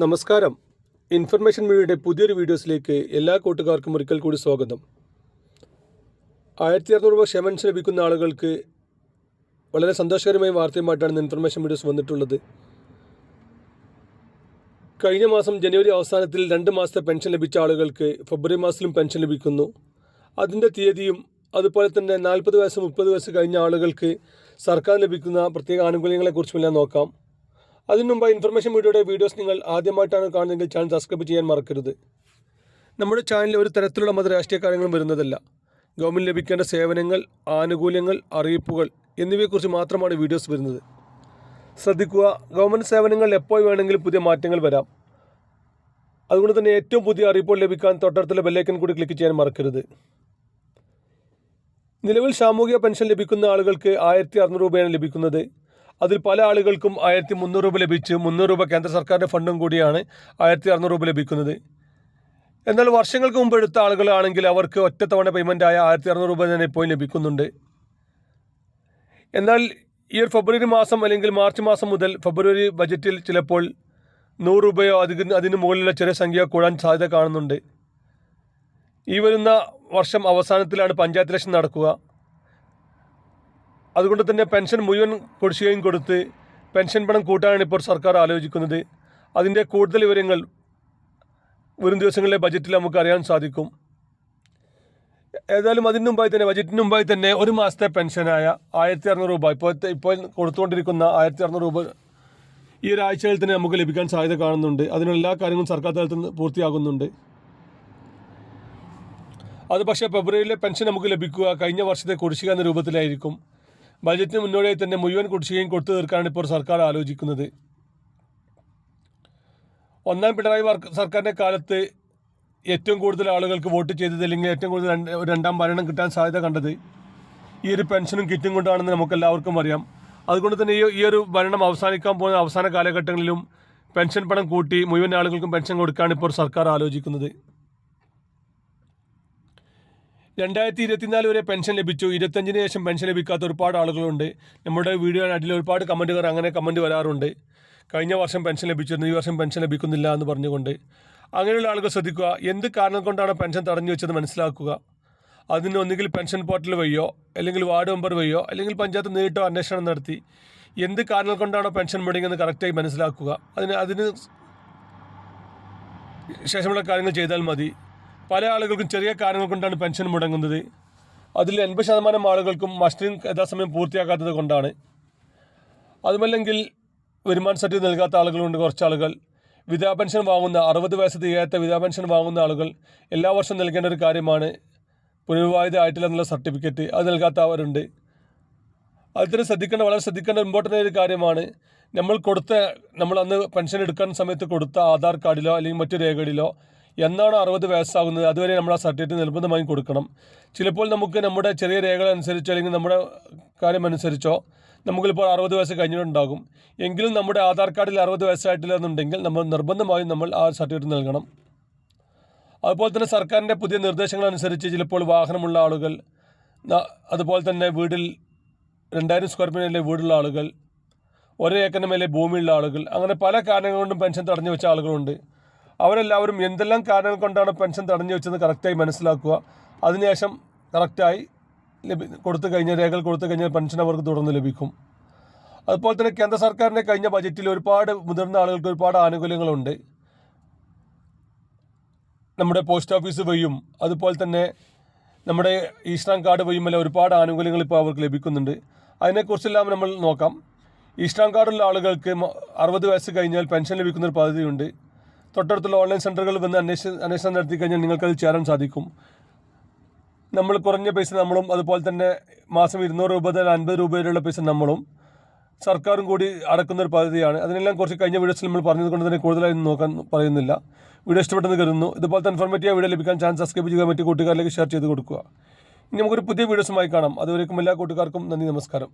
നമസ്കാരം. ഇൻഫർമേഷൻ മീഡിയയുടെ പുതിയൊരു വീഡിയോസിലേക്ക് എല്ലാ കൂട്ടുകാർക്കും ഒരിക്കൽ കൂടി സ്വാഗതം. ആയിരത്തി അറുന്നൂറ് രൂപ ക്ഷമൻസ് ലഭിക്കുന്ന ആളുകൾക്ക് വളരെ സന്തോഷകരമായ വാർത്തയുമായിട്ടാണ് ഇൻഫർമേഷൻ വീഡിയോസ് വന്നിട്ടുള്ളത്. കഴിഞ്ഞ മാസം ജനുവരി അവസാനത്തിൽ രണ്ട് മാസത്തെ പെൻഷൻ ലഭിച്ച ആളുകൾക്ക് ഫെബ്രുവരി മാസത്തിലും പെൻഷൻ ലഭിക്കുന്നു. അതിന്റെ തീയതിയും അതുപോലെ തന്നെ നാൽപ്പത് വയസ്സ് മുപ്പത് വയസ്സ് കഴിഞ്ഞ ആളുകൾക്ക് സർക്കാർ ലഭിക്കുന്ന പ്രത്യേക ആനുകൂല്യങ്ങളെക്കുറിച്ചുമെല്ലാം നോക്കാം. അതിനു മുമ്പായി ഇൻഫർമേഷൻ വീഡിയോയുടെ വീഡിയോസ് നിങ്ങൾ ആദ്യമായിട്ടാണ് കാണുന്നതെങ്കിൽ ചാനൽ സബ്സ്ക്രൈബ് ചെയ്യാൻ മറക്കരുത്. നമ്മുടെ ചാനലിൽ ഒരു തരത്തിലുള്ള മത രാഷ്ട്രീയ കാര്യങ്ങളും വരുന്നതല്ല. ഗവൺമെന്റ് ലഭിക്കേണ്ട സേവനങ്ങൾ ആനുകൂല്യങ്ങൾ അറിയിപ്പുകൾ എന്നിവയെക്കുറിച്ച് മാത്രമാണ് വീഡിയോസ് വരുന്നത്. ശ്രദ്ധിക്കുക ഗവൺമെന്റ് സേവനങ്ങൾ എപ്പോൾ വേണമെങ്കിലും പുതിയ മാറ്റങ്ങൾ വരാം. അതുകൊണ്ട് തന്നെ ഏറ്റവും പുതിയ അറിയിപ്പുകൾ ലഭിക്കാൻ തൊട്ടടുത്തുള്ള ബെല്ലൈക്കൻ കൂടി ക്ലിക്ക് ചെയ്യാൻ മറക്കരുത്. നിലവിൽ സാമൂഹിക പെൻഷൻ ലഭിക്കുന്ന ആളുകൾക്ക് ആയിരത്തി അറുന്നൂറ് രൂപയാണ് ലഭിക്കുന്നത്. അതിൽ പല ആളുകൾക്കും ആയിരത്തി മുന്നൂറ് രൂപ ലഭിച്ച്. മുന്നൂറ് രൂപ കേന്ദ്ര സർക്കാരിന്റെ ഫണ്ടും കൂടിയാണ് ആയിരത്തി അറുന്നൂറ് രൂപ ലഭിക്കുന്നത്. എന്നാൽ വർഷങ്ങൾക്ക് മുമ്പ് എടുത്ത ആളുകളാണെങ്കിൽ അവർക്ക് ഒറ്റത്തവണ പേയ്മെന്റായ ആയിരത്തി അറുന്നൂറ് രൂപ തന്നെ ഇപ്പോൾ ലഭിക്കുന്നുണ്ട്. എന്നാൽ ഈ ഒരു ഫെബ്രുവരി മാസം അല്ലെങ്കിൽ മാർച്ച് മാസം മുതൽ ഫെബ്രുവരി ബജറ്റിൽ ചിലപ്പോൾ നൂറ് രൂപയോ അതിന് അതിന് മുകളിലുള്ള ചെറിയ സംഖ്യ കൂടാൻ സാധ്യത കാണുന്നുണ്ട്. ഈ വരുന്ന വർഷം അവസാനത്തിലാണ് പഞ്ചായത്ത് ഇലക്ഷൻ നടക്കുക. അതുകൊണ്ട് തന്നെ പെൻഷൻ മുഴുവൻ കുടിശ്ശികയും കൊടുത്ത് പെൻഷൻ പണം കൂട്ടാനാണ് ഇപ്പോൾ സർക്കാർ ആലോചിക്കുന്നത്. അതിന്റെ കൂടുതൽ വിവരങ്ങൾ വരും ദിവസങ്ങളിലെ ബജറ്റിൽ നമുക്ക് അറിയാൻ സാധിക്കും. ഏതായാലും അതിന് മുമ്പായി തന്നെ ബജറ്റിന് മുമ്പായി തന്നെ ഒരു മാസത്തെ പെൻഷനായ ആയിരത്തി അറുന്നൂറ് രൂപ ഇപ്പോഴത്തെ ഇപ്പോൾ കൊടുത്തുകൊണ്ടിരിക്കുന്ന ആയിരത്തി അറുന്നൂറ് രൂപ ഈ ഒരാഴ്ചയിൽ തന്നെ നമുക്ക് ലഭിക്കാൻ സാധ്യത കാണുന്നുണ്ട്. അതിനുള്ള എല്ലാ കാര്യങ്ങളും സർക്കാർ തലത്തിൽ നിന്ന് പൂർത്തിയാകുന്നുണ്ട്. അത് പക്ഷേ ഫെബ്രുവരിയിലെ പെൻഷൻ നമുക്ക് ലഭിക്കുക കഴിഞ്ഞ വർഷത്തെ കുടിശ്ശിക എന്ന രൂപത്തിലായിരിക്കും. ബജറ്റിന് മുന്നോടിയായി തന്നെ മുഴുവൻ കുടിശ്ശികയും കൊടുത്തു തീർക്കാനാണ് ഇപ്പോൾ സർക്കാർ ആലോചിക്കുന്നത്. ഒന്നാം പിണറായി സർക്കാരിന്റെ കാലത്ത് ഏറ്റവും കൂടുതൽ ആളുകൾക്ക് വോട്ട് ചെയ്തത് അല്ലെങ്കിൽ ഏറ്റവും കൂടുതൽ രണ്ടാം ഭരണം കിട്ടാൻ സാധ്യത കണ്ടത് ഈ ഒരു പെൻഷനും കിറ്റും കൊണ്ടാണെന്ന് നമുക്ക് എല്ലാവർക്കും അറിയാം. അതുകൊണ്ട് തന്നെ ഈ ഈ ഒരു ഭരണം അവസാനിക്കാൻ പോകുന്ന അവസാന കാലഘട്ടങ്ങളിലും പെൻഷൻ പണം കൂട്ടി മുഴുവൻ ആളുകൾക്കും പെൻഷൻ കൊടുക്കാനാണ് ഇപ്പോൾ സർക്കാർ ആലോചിക്കുന്നത്. രണ്ടായിരത്തി ഇരുപത്തിനാല് വരെ പെൻഷൻ ലഭിച്ചു. ഇരുപത്തഞ്ചിന് ശേഷം പെൻഷൻ ലഭിക്കാത്ത ഒരുപാട് ആളുകളുണ്ട്. നമ്മുടെ വീഡിയോ അടിയിൽ ഒരുപാട് കമന്റുകാർ അങ്ങനെ കമന്റ് വരാറുണ്ട്. കഴിഞ്ഞ വർഷം പെൻഷൻ ലഭിച്ചിരുന്നു ഈ വർഷം പെൻഷൻ ലഭിക്കുന്നില്ല എന്ന് പറഞ്ഞുകൊണ്ട്. അങ്ങനെയുള്ള ആളുകൾ ശ്രദ്ധിക്കുക. എന്ത് കാരണം കൊണ്ടാണ് പെൻഷൻ തടഞ്ഞു വെച്ചത് മനസ്സിലാക്കുക. അതിന് ഒന്നുകിൽ പെൻഷൻ പോർട്ടൽ വഴിയോ അല്ലെങ്കിൽ വാർഡ് മെമ്പർ വഴിയോ അല്ലെങ്കിൽ പഞ്ചായത്ത് നേരിട്ടോ അന്വേഷണം നടത്തി. എന്ത് കാരണം കൊണ്ടാണോ പെൻഷൻ മുടങ്ങിയെന്ന് കറക്റ്റായി മനസ്സിലാക്കുക. അതിന് അതിന് ശേഷമുള്ള കാര്യങ്ങൾ ചെയ്താൽ മതി. പല ആളുകൾക്കും ചെറിയ കാരണങ്ങൾ കൊണ്ടാണ് പെൻഷൻ മുടങ്ങുന്നത്. അതിൽ എൺപത് ശതമാനം ആളുകൾക്കും മസ്റ്റിംഗ് യഥാസമയം പൂർത്തിയാക്കാത്തത് കൊണ്ടാണ്. അതുമല്ലെങ്കിൽ വരുമാന സർട്ടിഫിക്കറ്റ് നൽകാത്ത ആളുകളുണ്ട് കുറച്ച് ആളുകൾ. വിധവാ പെൻഷൻ വാങ്ങുന്ന അറുപത് വയസ്സ് തികയാത്ത വിധവാ പെൻഷൻ വാങ്ങുന്ന ആളുകൾ എല്ലാ വർഷവും നൽകേണ്ട ഒരു കാര്യമാണ്. പുനർവിവാഹിത ആയിട്ടില്ല എന്നുള്ള സർട്ടിഫിക്കറ്റ് അത് നൽകാത്തവരുണ്ട്. അതിന് ശ്രദ്ധിക്കേണ്ട വളരെ ശ്രദ്ധിക്കേണ്ട ഇമ്പോർട്ടന്റ് ആയ ഒരു കാര്യമാണ്. നമ്മൾ കൊടുത്ത നമ്മൾ അന്ന് പെൻഷൻ എടുക്കുന്ന സമയത്ത് കൊടുത്ത ആധാർ കാർഡിലോ അല്ലെങ്കിൽ മറ്റു രേഖകളിലോ എന്നാണ് അറുപത് വയസ്സാകുന്നത് അതുവരെ നമ്മൾ ആ സർട്ടിഫിക്കറ്റ് നിർബന്ധമായും കൊടുക്കണം. ചിലപ്പോൾ നമുക്ക് നമ്മുടെ ചെറിയ രേഖകൾ അനുസരിച്ചോ അല്ലെങ്കിൽ നമ്മുടെ കാര്യമനുസരിച്ചോ നമുക്കിപ്പോൾ അറുപത് വയസ്സ് കഴിഞ്ഞിട്ടുണ്ടാകും. എങ്കിലും നമ്മുടെ ആധാർ കാർഡിൽ അറുപത് വയസ്സായിട്ടില്ല എന്നുണ്ടെങ്കിൽ നമ്മൾ നിർബന്ധമായും നമ്മൾ ആ സർട്ടിഫിക്കറ്റ് നൽകണം. അതുപോലെ തന്നെ സർക്കാരിന്റെ പുതിയ നിർദ്ദേശങ്ങൾ അനുസരിച്ച് ചിലപ്പോൾ വാഹനമുള്ള ആളുകൾ അതുപോലെ തന്നെ വീടിൽ രണ്ടായിരം സ്ക്വയർ ഫീറ്റിലെ വീടുള്ള ആളുകൾ ഒരേ ഏക്കറിന് മേലെ ഭൂമിയുള്ള ആളുകൾ അങ്ങനെ പല കാരണങ്ങൾ കൊണ്ടും പെൻഷൻ തടഞ്ഞു വെച്ച ആളുകളുണ്ട്. അവരെല്ലാവരും എന്തെല്ലാം കാരണങ്ങൾ കൊണ്ടാണ് പെൻഷൻ തടഞ്ഞു വെച്ചത് കറക്റ്റായി മനസ്സിലാക്കുക. അതിനുശേഷം കറക്റ്റായി ലഭി കൊടുത്തു കഴിഞ്ഞാൽ രേഖകൾ കൊടുത്തു കഴിഞ്ഞാൽ പെൻഷൻ അവർക്ക് തുടർന്ന് ലഭിക്കും. അതുപോലെ തന്നെ കേന്ദ്ര സർക്കാരിന്റെ കഴിഞ്ഞ ബജറ്റിൽ ഒരുപാട് മുതിർന്ന ആളുകൾക്ക് ഒരുപാട് ആനുകൂല്യങ്ങളുണ്ട്. നമ്മുടെ പോസ്റ്റ് ഓഫീസ് വഴിയും അതുപോലെ തന്നെ നമ്മുടെ ഈശ്രാം കാർഡ് വഴിയും എല്ലാം ഒരുപാട് ആനുകൂല്യങ്ങൾ ഇപ്പോൾ അവർക്ക് ലഭിക്കുന്നുണ്ട്. അതിനെക്കുറിച്ചെല്ലാം നമ്മൾ നോക്കാം. ഈശ്രാം കാർഡുള്ള ആളുകൾക്ക് അറുപത് വയസ്സ് കഴിഞ്ഞാൽ പെൻഷൻ ലഭിക്കുന്ന ഒരു പദ്ധതിയുണ്ട്. തൊട്ടടുത്തുള്ള ഓൺലൈൻ സെന്ററുകൾ വന്ന് അന്വേഷ അന്വേഷണം നടത്തി കഴിഞ്ഞാൽ നിങ്ങൾക്കത് ചേരാൻ സാധിക്കും. നമ്മൾ കുറഞ്ഞ പൈസ നമ്മളും അതുപോലെ തന്നെ മാസം ഇരുന്നൂറ് രൂപ മുതൽ അൻപത് രൂപ വരെയുള്ള പൈസ നമ്മളും സർക്കാരും കൂടി അടക്കുന്ന ഒരു പദ്ധതിയാണ്. അതിനെല്ലാം കുറച്ച് കഴിഞ്ഞ വീഡിയോസിൽ നമ്മൾ പറഞ്ഞത് കൊണ്ട് തന്നെ കൂടുതലായി നോക്കാൻ പറയുന്നില്ല. വീഡിയോ ഇഷ്ടപ്പെട്ടെന്ന് കരുതുന്നു. ഇതുപോലത്തെ ഇൻഫോർമേറ്റീവ് വീഡിയോ ലഭിക്കാൻ ചാനൽ സബ്സ്ക്രൈബ് ചെയ്യുക മറ്റു കൂട്ടുകാരിലേക്ക് ഷെയർ ചെയ്ത് കൊടുക്കുക. ഇനി നമുക്കൊരു പുതിയ വീഡിയോസുമായി കാണാം. അതുവരേക്കും എല്ലാ കൂട്ടുകാർക്കും നന്ദി നമസ്കാരം.